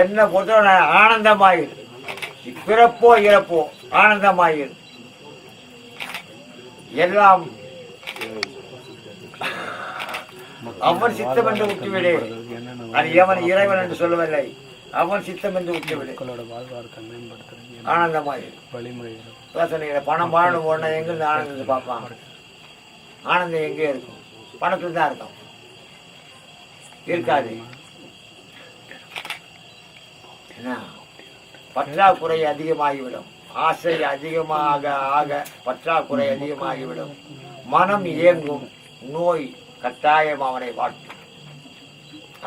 என்ன பொறுத்தவரை ஆனந்தமாயிரு. பிறப்போ இறப்போ ஆனந்தமாயிரு. எல்லாம் அவன் சித்தம் என்று விட்டுவிடு அது எவன் இறைவன் என்று சொல்லவில்லை. அவன் சித்தம் என்று விட்டுவிடு ஆனந்தமாயிரு. சொன்னீங்க பணம் வாழணும் போனா எங்கிருந்து ஆனந்தத்தை பார்ப்பான்? ஆனந்தம் எங்கே இருக்கும்? பணத்தில் தான் இருக்கும். இருக்காது. பற்றாக்குறை அதிகமாகிவிடும். ஆசை அதிகமாக ஆக பற்றாக்குறை அதிகமாகிவிடும். மனம் இயங்கும். நோய் கட்டாயம் அவனை வாட்டும்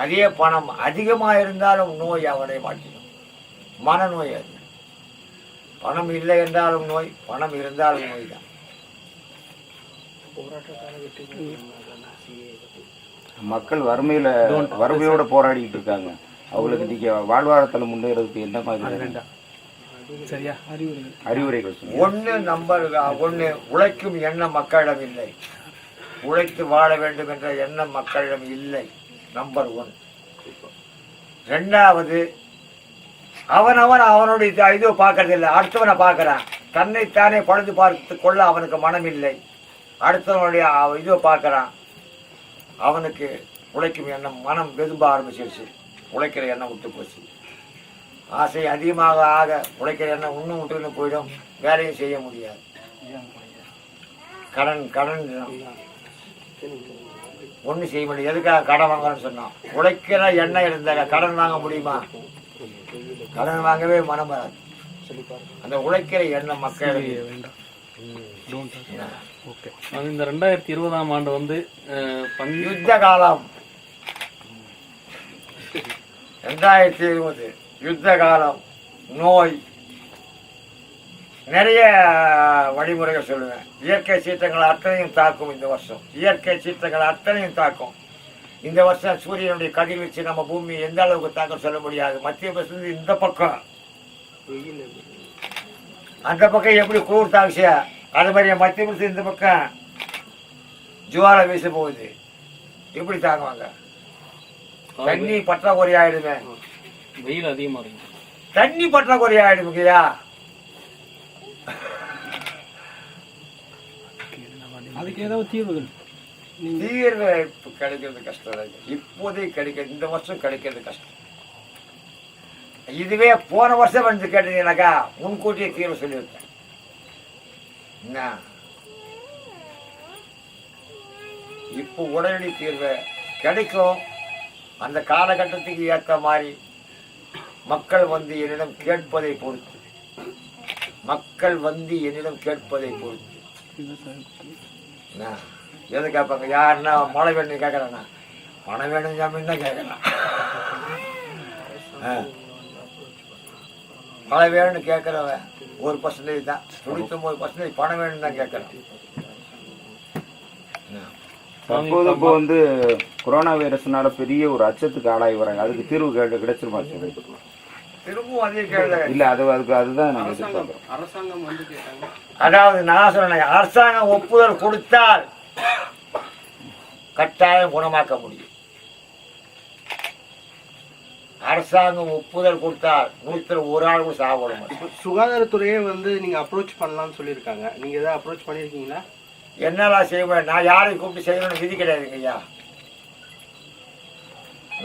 அதே பணம் அதிகமாக இருந்தாலும் நோய் அவனை வாட்டிடும் மனநோய் அது. பணம் இல்லை என்றாலும் நோய் பணம் இருந்தாலும் நோய் தான். மக்கள் வறுமையில வறுமையோட போராடிட்டு இருக்காங்க. அவங்களுக்கு நீங்க வாழ்வாதாரத்தில் முன்னேறதுக்கு என்ன மாதிரி சரியா? அறிவுரைகள். ஒன்று நம்பர் ஒன்று உழைக்கும் எண்ணம் மக்களிடம் இல்லை. உழைத்து வாழ வேண்டும் என்ற எண்ணம் மக்களிடம் இல்லை. நம்பர் ஒன் ரெண்டாவது அவனவன் அவனுடைய இது- இது பார்க்கறது இல்லை. அடுத்தவனை பார்க்கறான். தன்னைத்தானே பழுது பார்த்து கொள்ள அவனுக்கு மனம் இல்லை அடுத்தவனுடைய அவ- இதுவை பார்க்கறான். அவனுக்கு உழைக்கும் எண்ணம் மனம் வெதும்ப ஆரம்பிச்சிருச்சு. உழைக்கிற எண்ணம் விட்டு போச்சு. ஆசை அதிகமாக ஆக உழைக்கிற எண்ணம் இன்னும் விட்டுன்னு போயிடும். வேலையும் செய்ய முடியாது. கடன் கடன். ஒன்றும் செய்ய முடியாது. எதுக்காக கடன் வாங்கணும்னு சொன்னோம் உழைக்கிற எண்ணம் இருந்தாங்க கடன் வாங்க முடியுமா? கடன் வாங்கவே மனம் வராது. அந்த உழைக்கிற எண்ணம் மக்கள் வேண்டாம் டோன்ட் ஓகே அது இந்த ரெண்டாயிரத்தி இருபதாம் ஆண்டு வந்து பங்கு யுத்த காலம் ரெண்டாயிரத்தி இருபது யுத்த காலம் நோய். நிறைய வழிமுறைகள் சொல்லுவேன். இயற்கை சீற்றங்கள் அத்தனையும் தாக்கும் இந்த வருஷம். இயற்கை சீற்றங்கள் அத்தனையும் தாக்கும். இந்த வருஷம் சூரியனுடைய கதிர்வீச்சு நம்ம பூமி எந்த அளவுக்கு தாக்கம் சொல்ல முடியாது. மத்திய பிரதேசத்துல இந்த பக்கம். அந்த பக்கம் எப்படி குளிர் தாக்குச்சியா அது மாதிரி மத்திய பிரதேசம் இந்த பக்கம் ஜுவாலை வீச போகுது. எப்படி தாங்குவாங்க? தண்ணி பற்றாக்குறை ஆயிடுமே. வெயில் அதிகமா இருக்கு. தண்ணி பற்றாக்குறை ஆயிடுமுங்கய்யா அதுக்கு ஏதாவது தீர்வுகள்? தீர்வு இப்ப கிடைக்கிறது கஷ்டம் தான். இப்போதைக்கு கிடைக்க இந்த வருஷம் கிடைக்கிறது கஷ்டம். இதுவே போன வருஷம் வந்து கேட்டீங்கன்னாக்கா முன்கூட்டியே தீர்வு சொல்லியிருக்கேன். என்ன? இப்போ உடனடி தீர்வு கிடைக்கும். அந்த காலகட்டத்துக்கு ஏற்ற மாதிரி மக்கள் வந்து என்னிடம் கேட்பதை பொறுத்து. மக்கள் வந்து என்னிடம் கேட்பதை பொறுத்து. என்ன? எது கேட்பாங்க? யாருன்னா மழை வேணும் கேட்கறானா? மழை வேணும் ஜாமீன் தான் கேட்கறான்? ஆ. மழை வேணும்னு கேட்கறவன் ஒரு பர்சன்டேஜ் தான். தொண்ணூத்தொம்பது பர்சன்டேஜ் பணம் வேணும்னு தான் கேட்கறான்? தற்போது இப்போ வந்து கொரோனா வைரஸ்னால பெரிய ஒரு அச்சத்துக்கு ஆளாகி வராங்க. அதுக்கு தீர்வு கிடை- கிடைச்சிருமா சார் திரும்பவும் அதே கேள்வி. இல்ல அது அதுக்கு அதுதான் நாங்க எதிர்பார்க்கிறோம். அரசாங்கம் வந்து கேட்டாங்க. அதாவது நான் சொன்னேன் அரசாங்கம் ஒப்புதல் கொடுத்தால் கட்டாயம் குணமாக்க முடியும். அரசாங்கம் ஒப்புதல் கொடுத்தால் நூத்துல ஒரு ஆள் கூட சாப்பிட மாட்டோம் இப்போ சுகாதாரத்துறையே வந்து நீங்க அப்ரோச் பண்ணலாம்னு சொல்லியிருக்காங்க. நீங்க ஏதாவது அப்ரோச் பண்ணியிருக்கீங்களா? என்னலாம் செய்ய முடியாது நான் யாரையும் கூப்பிட்டு செய்யணும்னு விதி கிடையாதுங்க ஐயா.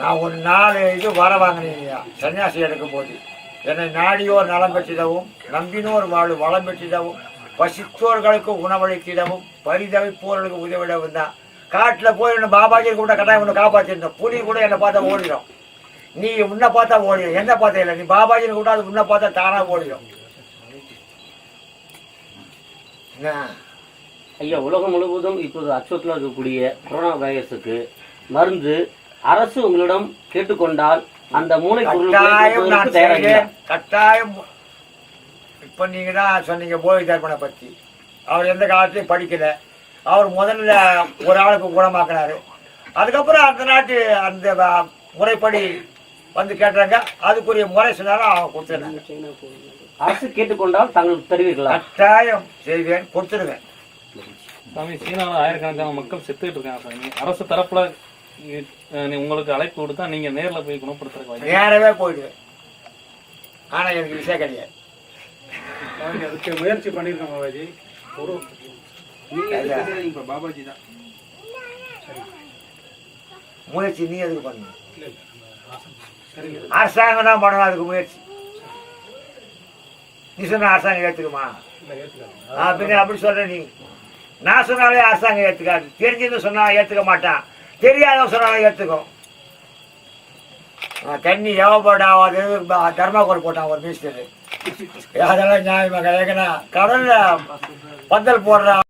நான் ஒரு நாலு இது வர வாங்கினேன் ஐயா. சன்னியாசி எடுக்கும் போது. என்னை நாடியோர் நலம் பெற்றிடவும் நம்பினோர் வாழும் வளம் பெற்றிடவும் பசித்தோர்களுக்கு உணவளித்திடவும் பரிதவிப்போர்களுக்கு உதவிடவும் தான். காட்டில் போய் என்ன பாபாஜி கூட கட்டாயம் ஒன்று காப்பாற்றிருந்தோம் புலி கூட என்னை பார்த்தா ஓடிடும். நீ உன்னை பார்த்தா ஓடிடும் என்ன பார்த்தா இல்லை? நீ பாபாஜின்னு கூட அது உன்னை பார்த்தா தானாக ஓடிடும் ஐயா உலகம் முழுவதும் இப்போது அச்சுறுத்தலாக இருக்கக்கூடிய கொரோனா வைரஸுக்கு மருந்து அரசு உங்களிடம் கேட்டுக்கொண்டால் அந்த மூளைப்பொருள் கட்டாயம் கட்டாயம். இப்ப நீங்க தான் சொன்னீங்க போதி தர்ப்பணை பத்தி. அவர் எந்த காலத்திலயும் படிக்கல. அவர் முதல்ல ஒரு ஆளுக்கு குணமாக்குனாரு. அதுக்கப்புறம் அந்த நாட்டு அந்த முறைப்படி வந்து கேட்டாங்க அதுக்குரிய முறை சொன்னாலும் அவங்க கொடுத்துருந்தாங்க அரசு கேட்டுக்கொண்டால் தாங்கள் தருவீர்களா? கட்டாயம் செய்வேன் கொடுத்துருவேன். சாமி சீனாவில் ஆயிரக்கணக்கான மக்கள் செத்துக்கிட்டு இருக்காங்க சாமி. அரசு தரப்புல உங்களுக்கு அழைப்பு கொடுத்தா நீங்க நேர்ல போய் குணப்படுத்துறதுக்கு நேரவே போயிடுவேன். ஆனா எனக்கு விஷயம் கிடையாது. அதுக்கு முயற்சி பண்ணியிருக்கோம் பாபாஜி. ஒரு நீங்க பாபாஜி தான்? முயற்சி நீ எதுக்கு பண்ணு அரசாங்கம் தான் பண்ணணும் அதுக்கு முயற்சி. நீ சொன்ன அரசாங்கம் ஏற்றுக்குமா அப்படின்னு அப்படி சொல்ற நீ. நான் சொன்னாலே அரசாங்கம் ஏற்றுக்காது தெரிஞ்சது சொன்னா ஏற்றுக்க மாட்டான். தெரியாதவன் சொன்னாலும் ஏற்றுக்கும் தண்ணி எவப்பட ஆகாது தர்மாக்கோல் போட்டான் ஒரு மினிஸ்டர் அதெல்லாம் நியாயமாக ஏன்னா கடல்ல பந்தல் போடுறான்.